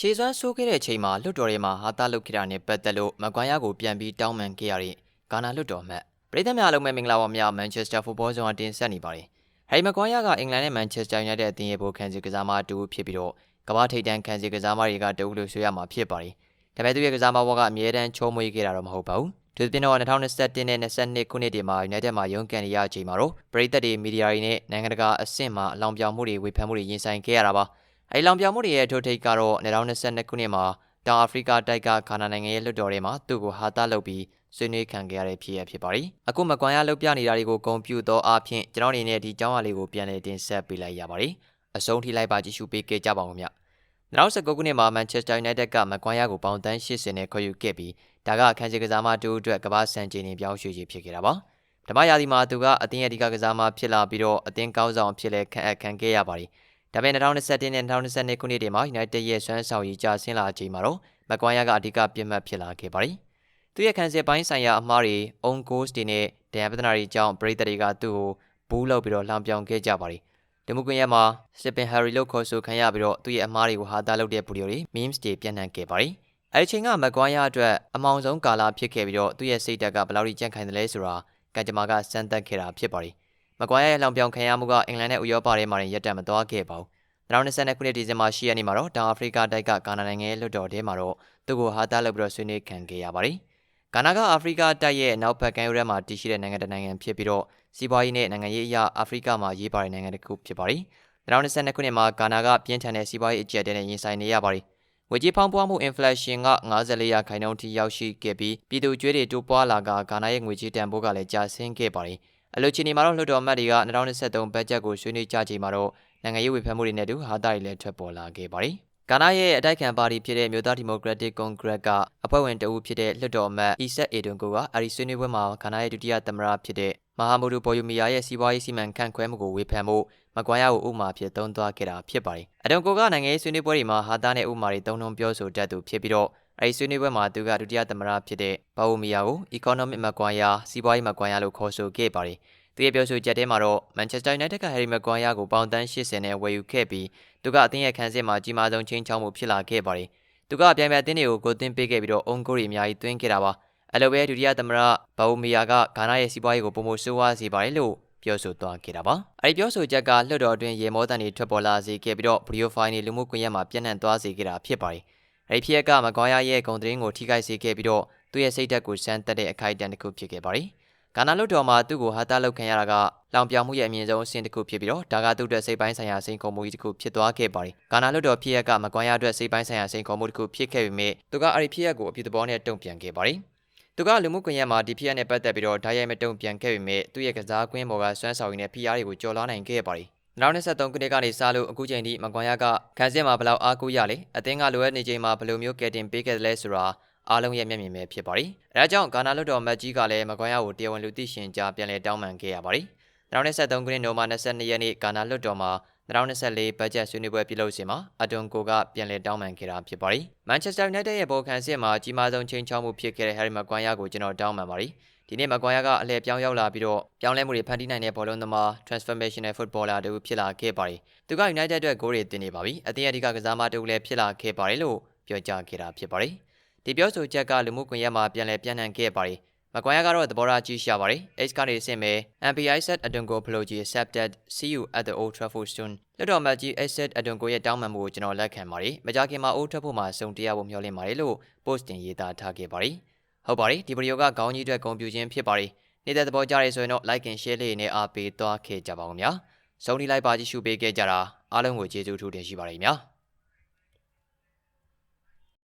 ခြေစွမ်းဆိုးခဲ့တဲ့အချိန်မှာလွတ်တော်ထဲမှာဟာတာလုတ်ခိတာနဲ့ပတ်သက်လို့မကွန်ယာကိုပြန်ပြီးတောင်းပန်ခဲ့ရတဲ့ဂါနာလွတ်တော်မှတ်ပြည်သက်များအလုံးမဲ့မင်္ဂလာပါများမန်ချက်စတာဖူဘောဇုံအတင်ဆက်နေပါတယ်။ဟယ်ရီမကွန်ယာကအင်္ဂလန်နဲ့မန်ချက်စတာယူနိုက်တက်အသင်းရဲ့ဘိုခံစီကစားမတူဖြစ်ပြီးတော့ကမ္ဘာထိပ်တန်းခံစီကစားမတွေကတူလို့ဆိုရမှာဖြစ်ပါတယ်။ဒါပေမဲ့သူရဲ့ကစားမဘဝကအမြဲတမ်းချုံးမွေးခဲ့တာတော့မဟုတ်ပါဘူး။ဒီပြင်တော့2021နဲ့22ခုနှစ်တည်းမှာ United မှာရုန်းကန်ရချိန်မှာတော့ပြည်သက်တွေမီဒီယာတွေနဲ့နိုင်ငံတကာအဆင့်မှာအလောင်ပြောင်မှုတွေဝေဖန်မှုတွေရင်ဆိုင်ခဲ့ရတာပါ။ အဲဒီလောင်ပြောင်မှုတွေရဲ့ထိုးထိပ်ကတော့2022ခုနှစ်မှာတောင်အာဖရိကတိုက်ကခါနာနိုင်ငံရဲ့လွှတ်တော်ထဲမှာသူ့ကိုဟာတာလုပ်ပြီးဆွေးနွေးခံခဲ့ရတဲ့ဖြစ်ရဖြစ်ပါတယ်။အခုမကွန်ရလုပ်ပြနေတာတွေကိုဂုံပြူသောအားဖြင့်ကျွန်တော်အနေနဲ့ဒီကြောင်းအလေးကိုပြန်လည်တင်ဆက်ပေးလိုက်ရပါတယ်။အဆုံးထိလိုက်ပါကြည့်ရှုပေးခဲ့ကြပါဦးခင်ဗျ။2019ခုနှစ်မှာမန်ချက်စတာယူနိုက်တက်ကမကွန်ရကိုပေါင်တန်း80နဲ့ခေါ်ယူခဲ့ပြီးဒါကအခန်းစီကစားမတူအတွက်ကမ္ဘာစံချိန်တင်ပြောင်းရွှေ့ခြင်းဖြစ်ခဲ့တာပါ။ဓမ္မရာသီမှာသူကအသင်းရဲ့အဓိကကစားမဖြစ်လာပြီးတော့အသင်းကောင်းဆောင်ဖြစ်လဲခံအပ်ခံခဲ့ရပါတယ်။ ဒါပေမဲ့2021နဲ့2022ခုနှစ်တွေမှာ United ရဲ့ဆွမ်းဆောင်ရည်ကျဆင်းလာချိန်မှာတော့မကွန်ယာကအဓိကပြစ်မှတ်ဖြစ်လာခဲ့ပါတယ်။သူရဲ့ခံစစ်ပိုင်းဆိုင်ရာအမှားတွေ own goals တွေနဲ့ဒဏ်ရာပဒနာတွေကြောင့်ပရိသတ်တွေကသူ့ကိုဘူးလောက်ပြီးတော့လှောင်ပြောင်ခဲ့ကြပါတယ်။ဒီမကွန်ယာမှာ Stephen Harry လို့ခေါ်ဆိုခံရပြီးတော့သူ့ရဲ့အမှားတွေကိုဟာသားလုပ်တဲ့ဗီဒီယိုတွေ memes တွေပြန့်နှံ့ခဲ့ပါတယ်။အဲဒီချိန်ကမကွန်ယာအတွက်အမောင်ဆုံးကာလဖြစ်ခဲ့ပြီးတော့သူ့ရဲ့စိတ်ဓာတ်ကဘယ်လောက်ကြီးကြန့်ခိုင်တယ်လဲဆိုတာကံကြမ္မာကစမ်းသပ်ခဲ့တာဖြစ်ပါတယ်။ မကွန်ယာရဲ့လှောင်ပြောင်ခံရမှုကအင်္ဂလန်နဲ့ဥရောပထဲမှာရပ်တန့်မသွားခဲ့ပါဘူး2022ခုနှစ်ဒီဇင်ဘာ10ရက်နေ့မှာတော့တောင်အာဖရိကတိုက်ကဂါနာနိုင်ငံရဲ့လွှတ်တော်ထဲမှာတော့သူ့ကိုဟာတာလုပ်ပြီးတော့ဆွေးနွေးခံခဲ့ရပါတယ်။ဂါနာကအာဖရိကတိုက်ရဲ့နောက်ဘက်ကမ်းရိုးထဲမှာတည်ရှိတဲ့နိုင်ငံတစ်နိုင်ငံဖြစ်ပြီးတော့စီးပွားရေးနဲ့နိုင်ငံရေးအရာအာဖရိကမှာရေးပါတဲ့နိုင်ငံတစ်ခုဖြစ်ပါတယ်။2022ခုနှစ်မှာဂါနာကပြင်းထန်တဲ့စီးပွားရေးအကျပ်တဲနဲ့ရင်ဆိုင်နေရပါတယ်။ငွေကြေးဖောင်းပွားမှု inflation က54ရာခိုင်နှုန်းထိရောက်ရှိခဲ့ပြီးပြည်သူ့ကြွေးတွေတိုးပွားလာကဂါနာရဲ့ငွေကြေးတန်ဖိုးကလည်းကျဆင်းခဲ့ပါတယ်။ အလို့ချီနေမှာတော့လွှတ်တော်အမတ်တွေက2023ဘတ်ဂျက်ကိုဆွေးနွေးကြချိန်မှာတော့နိုင်ငံရေးဝေဖန်မှုတွေနဲ့တူဟာတာတွေလည်းထွက်ပေါ်လာခဲ့ပါတယ်။ ကာနာရဲ့အတိုက်ခံပါတီဖြစ်တဲ့မြို့သားဒီမိုကရက်တစ်ကွန်ဂရက်ကအဖွဲ့ဝင်တအုပ်ဖြစ်တဲ့လွှတ်တော်အမတ်အီဆက်အေဒွန်ကိုကအရီဆွေးနွေးပွဲမှာကာနာရဲ့ဒုတိယသမ္မတဖြစ်တဲ့မဟာမူဒူပေါ်ယူမီယာရဲ့စီးပွားရေးစီမံခန့်ခွဲမှုကိုဝေဖန်မှုမကွာရကိုဥမာဖြစ်သုံးသွားခဲ့တာဖြစ်ပါတယ်။အဒွန်ကိုကနိုင်ငံရေးဆွေးနွေးပွဲတွေမှာဟာတာနဲ့ဥမာတွေသုံးနှုန်းပြောဆိုတတ်သူဖြစ်ပြီးတော့အဲဒီဆွေးနွေးပွဲမှာသူကဒုတိယသမ္မတဖြစ်တဲ့ဘာဝူမီယာကို economic မကွာရစီးပွားရေးမကွာရလို့ခေါ်ဆိုခဲ့ပါတယ်။ သူရဲ့ပြောဆိုချက်ထဲမှာတော့ Manchester United က Harry Maguire ကိုပေါင်တန်း80နဲ့ဝယ်ယူခဲ့ပြီးသူကအသင်းရဲ့ခန်းစစ်မှာကြီးမားဆုံးချင်းချောင်းမှုဖြစ်လာခဲ့ပါတယ်။သူကအပြိုင်ပြအသင်းတွေကိုဂိုးသွင်းပေးခဲ့ပြီးတော့အုံဂိုးတွေအများကြီးသွင်းခဲ့တာပါ။အဲ့လိုပဲဒုတိယသမ္မတဘာဝူမီယာကဂါနာရဲ့စီးပွားရေးကိုပုံမဆိုးဝါးစေပါတယ်လို့ပြောဆိုသွားခဲ့တာပါ။အဲဒီပြောဆိုချက်ကလွှတ်တော်အတွင်းရေမောတန်တွေထွက်ပေါ်လာစေခဲ့ပြီးတော့ဗီဒီယိုဖိုင်တွေလူမှုကွန်ရက်မှာပြန့်နှံ့သွားစေခဲ့တာဖြစ်ပါတယ်။အဲဒီဖြစ်ရက်ကမကွာရရဲ့ဂုံသတင်းကိုထိခိုက်စေခဲ့ပြီးတော့သူ့ရဲ့စိတ်ဓာတ်ကိုစမ်းသပ်တဲ့အခိုက်အတန့်တစ်ခုဖြစ်ခဲ့ပါတယ်။ ဂါနာလွတ်တော်မှာသူ့ကိုဟာတာလောက်ခံရတာကလောင်ပြောင်မှုရဲ့အမြင့်ဆုံးအဆင့်တစ်ခုဖြစ်ပြီးတော့ဒါကသူ့အတွက်စိတ်ပိုင်းဆိုင်ရာစိန်ခေါ်မှုကြီးတစ်ခုဖြစ်သွားခဲ့ပါတယ်။ဂါနာလွတ်တော်ဖြစ်ရက်ကမကွမ်းရအတွက်စိတ်ပိုင်းဆိုင်ရာစိန်ခေါ်မှုတစ်ခုဖြစ်ခဲ့ပေမဲ့သူကအဲ့ဒီဖြစ်ရက်ကိုအပြည့်သဘောနဲ့တုံ့ပြန်ခဲ့ပါတယ်။သူကလူမှုကွန်ရက်မှာဒီဖြစ်ရက်နဲ့ပတ်သက်ပြီးတော့ဓာတ်ရိုက်မတုံ့ပြန်ခဲ့ပေမဲ့သူ့ရဲ့ကစားကွင်းပေါ်ကစွမ်းဆောင်ရည်နဲ့ဖိအားတွေကိုကျော်လွှားနိုင်ခဲ့ပါတယ်။2023ခုနှစ်ကနေစလို့အခုချိန်ထိမကွန်ရကခန်းစင်းမှာဘယ်လောက်အားကိုးရလဲအသင်းကလိုအပ်နေချိန်မှာဘယ်လိုမျိုးကယ်တင်ပေးခဲ့တယ်လဲဆိုတာ အားလုံးရဲ့မျက်မြင်ပဲဖြစ်ပါတယ်။အဲဒါကြောင့်ဂါနာလွတ်တော်မတ်ကြီးကလည်းမကွန်ရကိုတရားဝင်လူသိရှင်ကြားပြန်လည်တောင်းပန်ခဲ့ရပါတယ်။2023ခုနှစ်နိုဝင်ဘာ22ရက်နေ့ဂါနာလွတ်တော်မှာ2024ဘတ်ဂျက်ဆွေးနွေးပွဲပြုလုပ်စဉ်မှာအတွန်ကိုကပြန်လည်တောင်းပန်ခဲ့တာဖြစ်ပါတယ်။မန်ချက်စတာယူနိုက်တက်ရဲ့ဘော်ခံစစ်မှာကြီးမားဆုံးချိန်ချောက်မှုဖြစ်ခဲ့တဲ့ဟယ်ရီမကွန်ရကိုကျွန်တော်တောင်းပန်ပါတယ်။ဒီနေ့မကွန်ရကအလှည့်ပြောင်းရောက်လာပြီးတော့ပြောင်းလဲမှုတွေဖန်တီးနိုင်တဲ့ဘောလုံးသမား transformational footballer တူဖြစ်လာခဲ့ပါတယ်။သူက United အတွက်ဂိုးတွေတင်နေပါပြီ။အသင်းအဓိကကစားမတူလည်းဖြစ်လာခဲ့ပါတယ်လို့ပြောကြားခဲ့တာဖြစ်ပါတယ်။ ဒီပြောဆိုချက်ကလူမှုကွန်ရက်မှာပြန်လည်ပြန့်နှံ့ခဲ့ပါတယ်။မကွန်ရက်ကတော့သဘောထားကြီးရှာပါတယ်။ H ကနေဆင့်မဲ့ MPI set Adungo apology accepted see you at the Old Trafford soon လက်တော်မကြီး H set Adungo ရဲ့တောင်းပန်မှုကိုကျွန်တော်လက်ခံပါတယ်။မကြခင်မှာ Old Trafford မှာစုံတရားဖို့မျှော်လင့်ပါတယ်လို့ post တင်ရေးသားထားခဲ့ပါတယ်။ဟုတ်ပါတယ်ဒီဗီဒီယိုကခေါင်းကြီးအတွက်ဂုဏ်ပြုခြင်းဖြစ်ပါတယ်။နေတဲ့သဘောကြရဲဆိုရင်တော့ like and share လေးနဲ့အားပေးသွားခဲ့ကြပါဦးခင်ဗျာ။ဆုံးထိလိုက်ပါကြည့်ရှုပေးခဲ့ကြတာအားလုံးကိုကျေးဇူးထူးတင်ရှိပါတယ်ခင်ဗျာ။